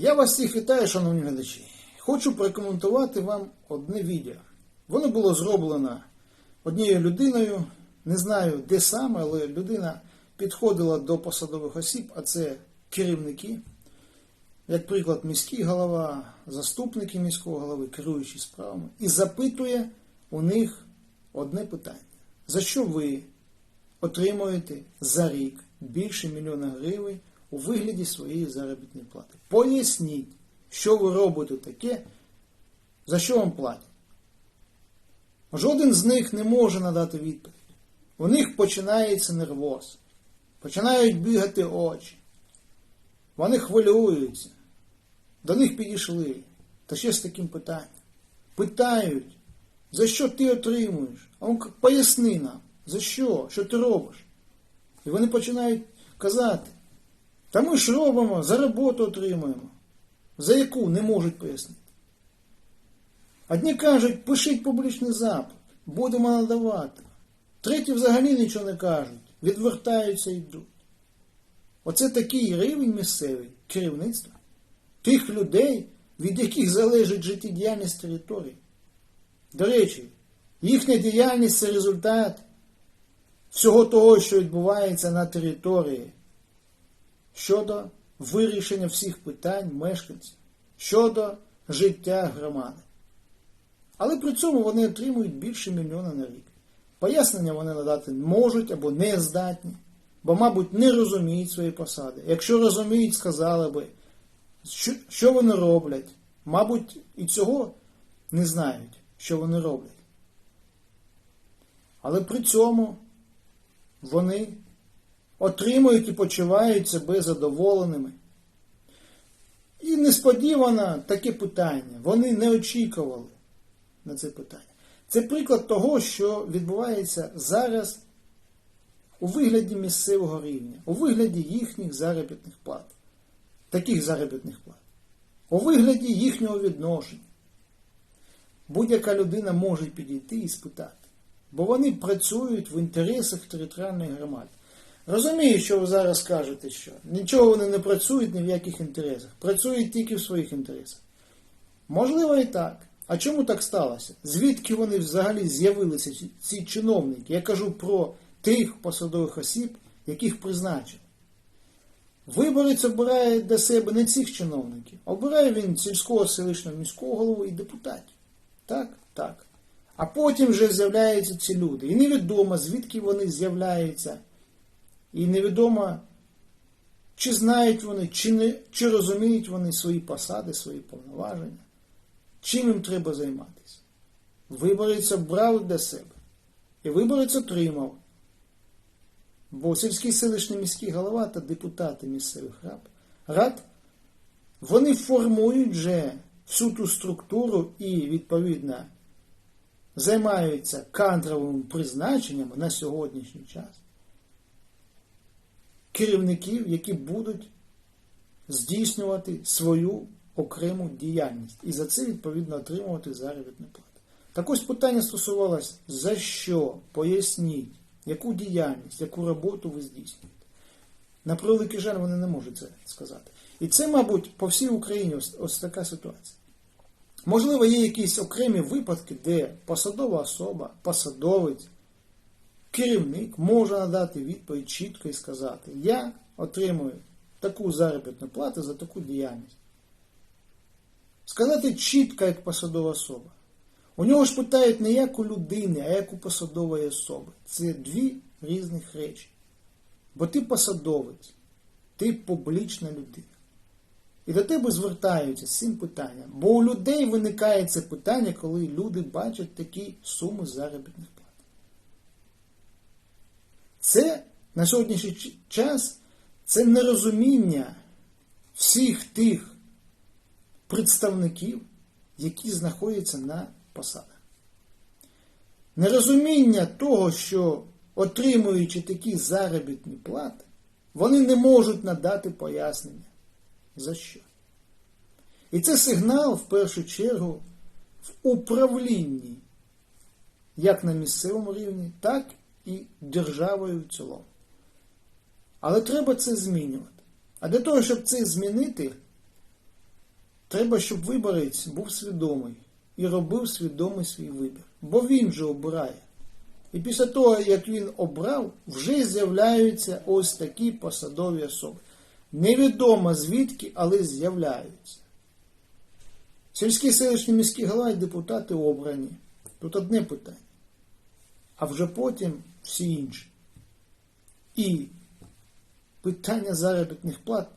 Я вас всіх вітаю, шановні глядачі. Хочу прокоментувати вам одне відео. Воно було зроблено однією людиною. Не знаю, де саме, але людина підходила до посадових осіб, а це керівники, як приклад, міський голова, заступники міського голови, керуючі справами, і запитує у них одне питання: за що ви отримуєте за рік більше мільйона гривень у вигляді своєї заробітної плати. Поясніть, що ви робите таке, за що вам платять. Жоден з них не може надати відповідь. У них починається нервоз, починають бігати очі. Вони хвилюються. До них підійшли. Та ще з таким питанням. Питають, за що ти отримуєш? А він поясни нам, за що, що ти робиш? І вони починають казати, та ми ж робимо, за роботу отримуємо, за яку не можуть пояснити. Одні кажуть, пишіть публічний запит, будемо надавати. Треті взагалі нічого не кажуть, відвертаються і йдуть. Оце такий рівень місцевий керівництва, тих людей, від яких залежить життєдіяльність території. До речі, їхня діяльність це результат всього того, що відбувається на території щодо вирішення всіх питань мешканців, щодо життя громади. Але при цьому вони отримують більше мільйона на рік. Пояснення вони надати можуть або не здатні, бо, мабуть, не розуміють свої посади. Якщо розуміють, сказали би, що, вони роблять. Мабуть, і цього не знають, що вони роблять. Але при цьому вони отримують і почувають себе задоволеними. І несподівано таке питання. Вони не очікували на це питання. Це приклад того, що відбувається зараз у вигляді місцевого рівня, у вигляді їхніх заробітних плат, таких заробітних плат, у вигляді їхнього відношення. Будь-яка людина може підійти і спитати, бо вони працюють в інтересах територіальної громади. Розумію, що ви зараз кажете, що нічого вони не працюють ні в яких інтересах, працюють тільки в своїх інтересах. Можливо і так. А чому так сталося? Звідки вони взагалі з'явилися, ці- чиновники? Я кажу про тих посадових осіб, яких призначили. Виборець обирає для себе не цих чиновників, обирає він сільського селищного міського голову і депутатів. Так, так. А потім вже з'являються ці люди. І невідомо, звідки вони з'являються. І невідомо, чи знають вони, чи, не, чи розуміють вони свої посади, свої повноваження. Чим їм треба займатися? Виборець обрав для себе. І виборець отримав. Бо сільський селищний міський голова та депутати місцевих рад, рад вони формують вже всю ту структуру і, відповідно, займаються кадровими призначеннями на сьогоднішній час керівників, які будуть здійснювати свою окрему діяльність і за це відповідно отримувати заробітну плату. Так ось питання стосувалось, за що, поясніть, яку діяльність, яку роботу ви здійснюєте. На превеликий жаль, вони не можуть це сказати. І це, мабуть, по всій Україні ось, ось така ситуація. Можливо, є якісь окремі випадки, де посадова особа, посадовець, керівник може надати відповідь чітко і сказати: Я отримую таку заробітну плату за таку діяльність. Сказати чітко, як посадова особа. У нього ж питають не як у людини, а як у посадової особи. Це дві різних речі. Бо ти посадовець, ти публічна людина. І до тебе звертаються з цим питанням. Бо у людей виникає це питання, коли люди бачать такі суми заробітних. Це на сьогоднішній час це нерозуміння всіх тих представників, які знаходяться на посадах. Нерозуміння того, що отримуючи такі заробітні плати, вони не можуть надати пояснення. За що? І це сигнал в першу чергу в управлінні як на місцевому рівні, так і державою в цілому. Але треба це змінювати. А для того, щоб це змінити, Треба, щоб виборець був свідомий і робив свідомий свій вибір. Бо він же обирає. І після того, як він обрав, вже з'являються ось такі посадові особи. Невідомо звідки, але з'являються. Сільські селищні міські голова і депутати обрані. Тут одне питання. А вже потім всі інші. І питання заробітних плат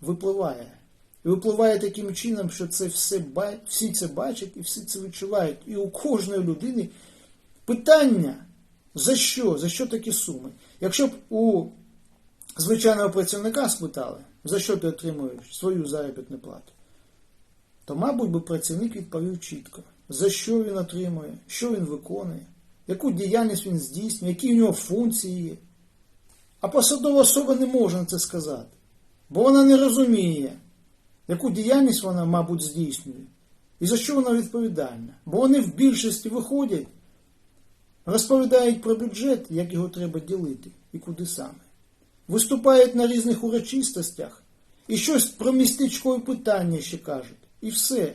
випливає. І випливає таким чином, що це все всі це бачать і всі це відчувають. І у кожної людини питання, за що? За що такі суми? Якщо б у звичайного працівника спитали, за що ти отримуєш свою заробітну плату, то, мабуть, би працівник відповів чітко, за що він отримує, що він виконує, яку діяльність він здійснює, які у нього функції. А посадова особа не може на це сказати, бо вона не розуміє, яку діяльність вона, мабуть, здійснює, і за що вона відповідальна. Бо вони в більшості виходять, розповідають про бюджет, як його треба ділити і куди саме. Виступають на різних урочистостях і щось про містечкові питання ще кажуть. І все.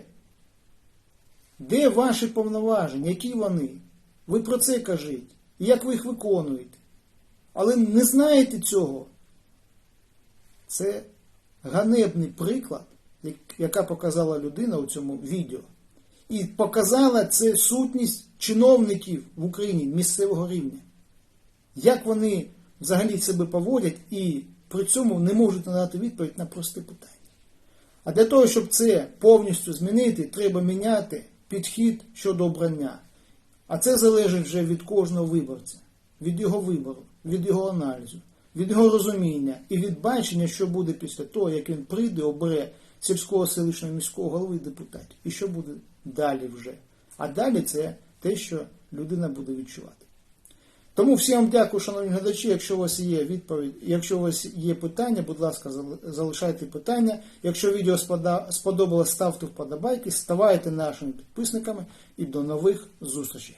Де ваші повноваження? Які вони? Ви про це кажіть. Як ви їх виконуєте? Але не знаєте цього. Це ганебний приклад, як- яка показала людина у цьому відео. І показала це сутність чиновників в Україні місцевого рівня. Як вони взагалі себе поводять і при цьому не можуть надати відповідь на просте питання. А для того, щоб це повністю змінити, треба міняти підхід щодо обрання. А це залежить вже від кожного виборця, від його вибору, від його аналізу, від його розуміння і від бачення, що буде після того, як він прийде, обере сільського селищного міського голови депутатів. І що буде далі вже. А далі це те, що людина буде відчувати. Тому всім дякую, шановні глядачі. Якщо у вас є відповідь, якщо у вас є питання, будь ласка, залишайте питання. Якщо відео сподобалось, ставте вподобайки, ставайте нашими підписниками і до нових зустрічей.